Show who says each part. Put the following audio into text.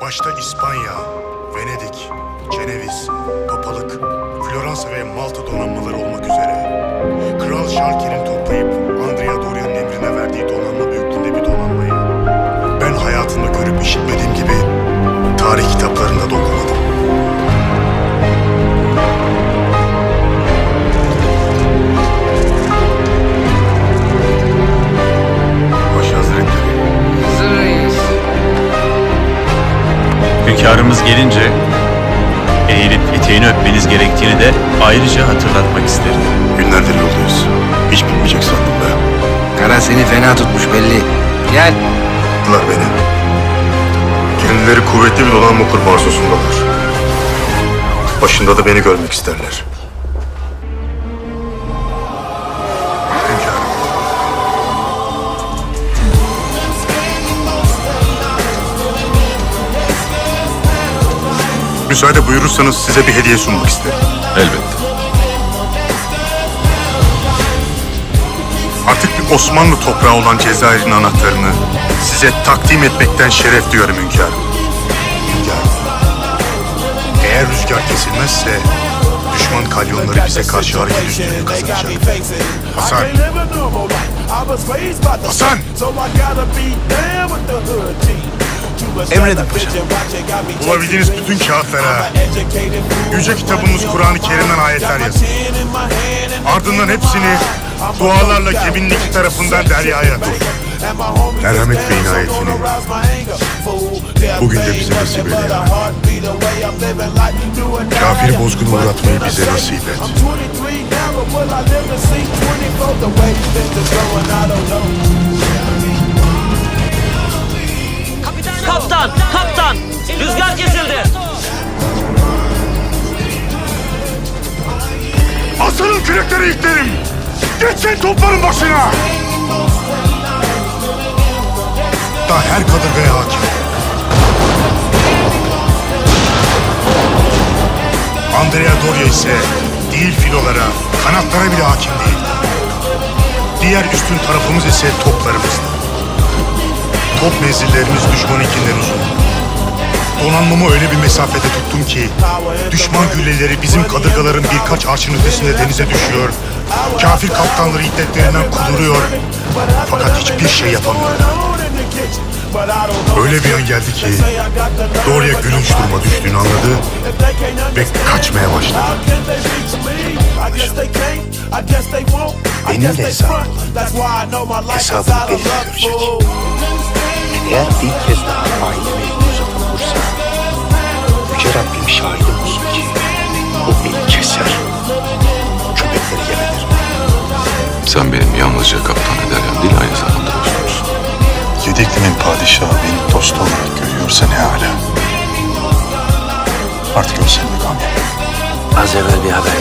Speaker 1: Başta İspanya, Venedik, Ceneviz, Papalık, Floransa ve Malta donanmaları olmak üzere Kral Şarkir'in toplayıp Andrea Doria'nın emrine verdiği donanma büyüklüğünde bir donanmayı ben hayatımda görüp işitmediğim gibi tarih kitaplarında da okumadım.
Speaker 2: Hünkârımız gelince eğilip eteğini öpmeniz gerektiğini de ayrıca hatırlatmak isterim.
Speaker 1: günlerdir yoldayız. Hiç bitmeyecek sandım be.
Speaker 3: Kara seni fena tutmuş belli. Gel.
Speaker 1: Tuttular beni. Kendileri kuvvetli bir donanma kurma arzusundalar. Başında da beni görmek isterler. Müsaade buyurursanız size bir hediye sunmak isterim.
Speaker 2: Elbette.
Speaker 1: Artık bir Osmanlı toprağı olan Cezayir'in anahtarını size takdim etmekten şeref duyarım hünkârım. Hünkârım. Eğer rüzgar kesilmezse düşman kalyonları bize karşı hareket üstünlüğü kazanacak. Hasan. Hasan!
Speaker 4: Emredin paşam.
Speaker 1: Bulabildiğiniz bütün kağıtlara Yüce kitabımız Kur'an-ı Kerim'den ayetler yazın. Ardından hepsini dualarla geminin iki tarafından deryaya atın. Merhamet ve inayetini bugün de bize nasip eyle. Kafir bozgunu uğratmayı bize nasip et.
Speaker 5: Kaptan,
Speaker 1: Asılın kürekleri itlerim! Geçsin topların başına! Da her kadırgaya hakim. Andrea Doria ise değil filolara, kanatlara bile hakim değil. Diğer üstün tarafımız ise toplarımızdı. Top menzillerimiz düşmanınkinden uzun. Donanmamı öyle bir mesafede tuttum ki düşman gülleleri bizim kadırgaların birkaç arşın ötesinde denize düşüyor. Kafir kaptanları iddetlerinden kuduruyor. Fakat hiçbir şey yapamıyorlar. Öyle bir an geldi ki Doria gülünç duruma düştüğünü anladı ve kaçmaya başladı.
Speaker 4: Benimle hesabı Hesabını benimle görecek. Eğer bir kez daha aileme
Speaker 6: Sen benim yalnızca kaptan ederim değil aynı zamanda dostumsun.
Speaker 1: Yedikli'nin padişahı beni dost olarak görüyorsa ne hala. Artık ölsem mi kalmam?
Speaker 3: Az evvel bir haber